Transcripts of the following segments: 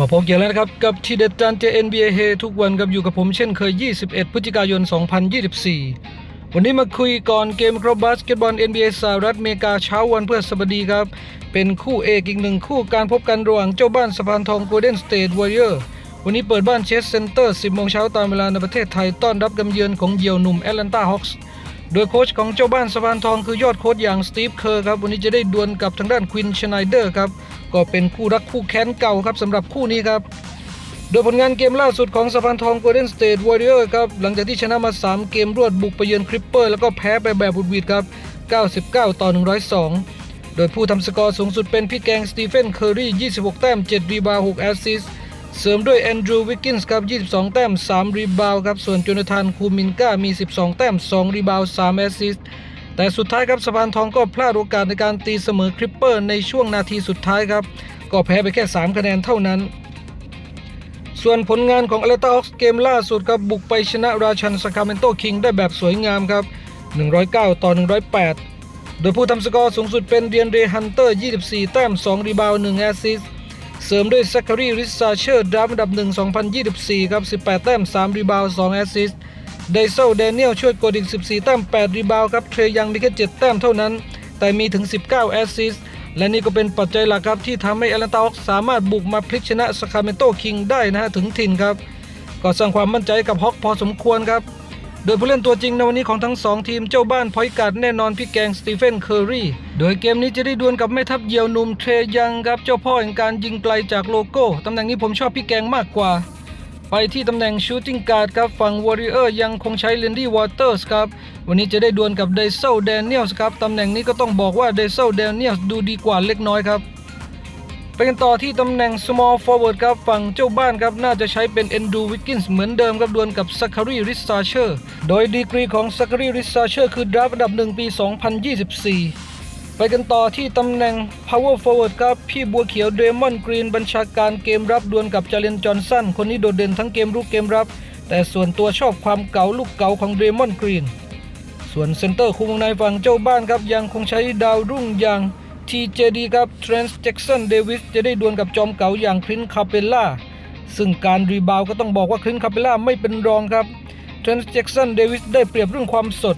มาพบกันแล้วนะครับ กับทีเด็ดจานเจ NBA เฮทุกวันกับอยู่กับผมเช่นเคย 21 พฤศจิกายน 2024 วันนี้มาคุยก่อนเกมครับบาสเกตบอล NBA สหรัฐอเมริกาเช้าวันพฤหัสบดีครับ เป็นคู่เอกอีกหนึ่งคู่การพบกันระหว่างเจ้าบ้านสะพานทอง Golden State Warrior วันนี้เปิดบ้านเชสเซ็นเตอร์ 10 โมงเช้าตามเวลาในประเทศไทยต้อนรับกำเยือนของเหยี่ยวหนุ่มแอตแลนตาฮอคส์โดยโค้ชของเจ้าบ้านสะพานทองคือยอดโค้ชอย่างสตีฟเคอร์ครับวันนี้จะได้ดวลกับทางด้านควินชไนเดอร์ครับ ก็เป็นคู่รักคู่แค้นเก่าครับสำหรับคู่นี้ครับ โดยผลงานเกมล่าสุดของสะพานทอง Golden State Warrior ครับหลังจากที่ชนะมา 3 เกมรวดบุกไปเยือนคริปเปอร์แล้วก็แพ้ไปแบบบุดหวิดครับ 99 ต่อ 102 โดยผู้ทำสกอร์สูงสุดเป็นพี่แกงสตีเฟนเคอร์รี่26 แต้ม 7 รีบาว6แอสซิสเสริมด้วยแอนดรูว์วิกกินส์ครับ 22 แต้ม 3 รีบาวครับ ส่วนโจนาธานคูมินก้ามี 12 แต้ม 2 รีบาว3แอสซิสต์ แต่สุดท้ายครับสะพานทองก็พลาดโอกาสในการตีเสมอคริปเปอร์ในช่วงนาทีสุดท้ายครับ ก็แพ้ไปแค่ 3 คะแนนเท่านั้น ส่วนผลงานของอเลตาออกเกมล่าสุดครับบุกไปชนะราชันสคาเมนโตคิงได้แบบสวยงามครับ 109 ต่อ 108 โดยผู้ทำสกอร์สูงสุดเป็นเดียนเรฮันเตอร์ 24 แต้ม 2 รีบาว 1 แอสซิสเสริมด้วยซัคคารีริสซาเชอร์ดราฟอันดับ 1 2024 ครับ 18 แต้ม 3 รีบาว 2 แอสซิสต์ ไดโซแดเนียลช่วยกดอีก 14 แต้ม 8 รีบาวครับ เทรยังมีแค่ 7 แต้มเท่านั้น แต่มีถึง 19 แอสซิสต์และนี่ก็เป็นปัจจัยหลักครับ ที่ทำให้แอตแลนตาฮอคสามารถบุกมาพลิกชนะสคาเมนโตคิงได้นะฮะถึงถิ่นครับ ก็สร้างความมั่นใจกับฮอคพอสมควรครับ โดยผู้เล่นตัวจริงในวันนี้ของทั้ง 2 ทีมเจ้าบ้านพอยการ์ดแน่นอนพี่แกงสตีเฟนเคอร์รีโดยเกมนี้จะได้ดวลกับแม่ทัพเยียวนุ่มเทรยังครับเจ้าพ่อแห่งการยิงไกลจากโลโก้ตำแหน่งนี้ผมชอบพี่แกงมากกว่า ไปที่ตำแหน่งชูตติ้งการ์ดครับฝั่งวอริเออร์ยังคงใช้เลนดี้วอเตอร์สครับวันนี้จะได้ดวลกับเดซ e ลแดเนียลส์ครับตำแหน่งนี้ก็ต้องบอกว่าเดซ e ลแดเนียลส์ดูดีกว่าเล็กน้อยครับไปกันต่อที่ตำแหน่ง small forward ครับฝั่งเจ้าบ้านครับน่าจะใช้เป็นเอนดูวิกกินส์เหมือนเดิมครับดวลกับซัคคารีริสซาเชอร์โดยดีกรีของซัคคารีริสซาเชอร์คือดราฟอันดับหนึ่งปี 2024 ไปกันต่อที่ตำแหน่ง power forward ครับ พี่บัวเขียวเดมอนกรีนบัญชาการเกมรับดวลกับจาเลนจอห์นสันคนนี้โดดเด่นทั้งเกมรุกเกมรับ แต่ส่วนตัวชอบความเก๋าลูกเก๋าของเดมอนกรีน ส่วนเซนเตอร์คุมวงในฝั่งเจ้าบ้านครับ ยังคงใช้ดาวรุ่งอย่าง TJD ครับเทรนส์แจ็กสันเดวิสจะได้ดวลกับจอมเก๋าอย่างคลินคาเปล่าซึ่งการรีบาวก็ต้องบอกว่าคลินคาเปล่าไม่เป็นรองครับเทรนส์แจ็กสันเดวิสได้เปรียบเรื่องความสด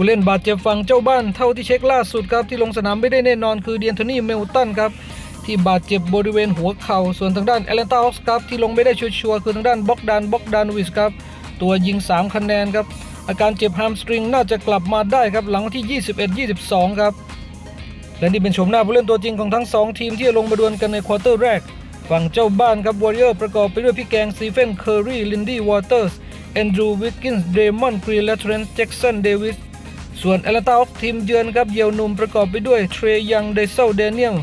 ผู้เล่นบาดเจ็บฝั่งเจ้าบ้านเท่าที่เช็คล่าสุดครับที่ลงสนามไม่ได้แน่นอนคือเดียนโทนี่เมลตันครับที่บาดเจ็บบริเวณหัวเข่าส่วนทางด้านแอตแลนตาฮอส์ครับที่ลงไม่ได้ชัวร์คือทางด้านบ็อกดานบ็อกดานวิสครับตัวยิง 3 คะแนนครับอาการเจ็บฮามสตริงน่าจะกลับมาได้ครับหลังวันที่ 21-22 ครับ และนี่เป็นชมหน้าผู้เล่นตัวจริงของทั้ง 2 ทีมที่จะลงมาดวลกันในควอเตอร์แรก ฝั่งเจ้าบ้านครับวอริเออร์ประกอบไปด้วยพี่แกงสตีเฟนเคอร์รีลินดี้วอเตอร์สแอนดรูว์วิกกินส์เดมอนกรีและเทรนส์แจ็กสันเดวิส ส่วนแอลตาออกทีมเยือนครับเยาวนุ่มประกอบไปด้วยเทรยังเดซเดเนียล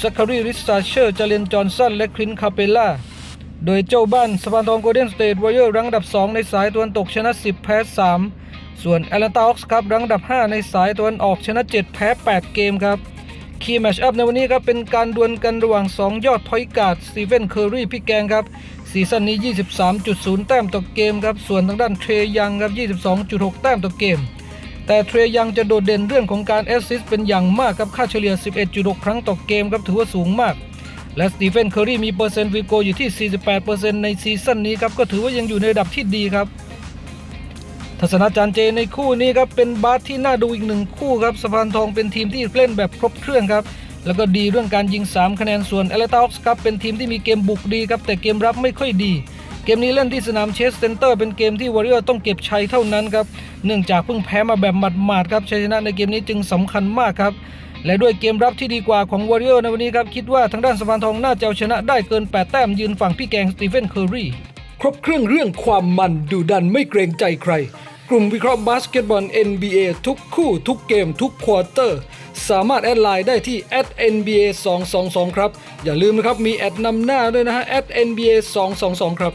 ซัคคารีริสซาเชอร์จาเลนจอห์นสันและคลินคาเปล่าโดยเจ้าบ้านสปานทองโกลเด้นสเตทวอริเออร์รังอันดับ 2 ในสายตะวันตกชนะ 10 แพ้ 3 ส่วนแอตแลนตาออกส์ครับรังอันดับ 5 ในสายตะวันออกชนะ 7 แพ้ 8 เกมครับคีย์แมชอัพในวันนี้ครับเป็นการดวลกันระหว่าง 2 ยอดพอยการ์ดสตีเฟนเคอร์รีพี่แกงครับซีซั่นนี้ 23.0 แต้มต่อเกมครับส่วนทางด้านเทรยังครับ 22.6 แต้มต่อเกม แต่เทรยังจะโดดเด่นเรื่องของการแอสซิสต์เป็นอย่างมากครับค่าเฉลี่ย 11.6 ครั้งต่อเกมครับถือว่าสูงมาก และสตีเฟนเคอร์รีมีเปอร์เซ็นต์ฟิโกอยู่ที่ 48%ในซีซั่นนี้ครับก็ถือว่ายังอยู่ในระดับที่ดีครับทัศนาจารย์เจในคู่นี้ครับเป็นบาสที่น่าดูอีกหนึ่งคู่ครับสะพานทองเป็นทีมที่เล่นแบบครบเครื่องครับแล้วก็ดีเรื่องการยิง 3 คะแนนส่วนเอเลตาอกส์ครับเป็นทีมที่มีเกมบุกดีครับแต่เกมรับไม่ค่อยดี เกมนี้เล่นที่สนามเชสเซนเตอร์เป็นเกมที่วอริเออร์ต้องเก็บชัยเท่านั้นครับ เนื่องจากเพิ่งแพ้มาแบบหมาดๆครับชัยชนะในเกมนี้จึงสำคัญมากครับ และด้วยเกมรับที่ดีกว่าของวอริเออร์ในวันนี้ครับ คิดว่าทางด้านสะพานทองน่าจะเอาชนะได้เกิน 8 แต้มยืนฝั่งพี่แกงสตีเฟนเคอร์รีครบเครื่องเรื่องความมันดูดันไม่เกรงใจใคร กลุ่มวิเคราะห์บาสเกตบอล NBA ทุกคู่ทุกเกมทุกควอเตอร์สามารถแอดไลน์ได้ที่ @nba 2 2 2ครับ อย่าลืมนะครับ มีแอดนำหน้าด้วยนะฮะ @nba 2 2 2ครับ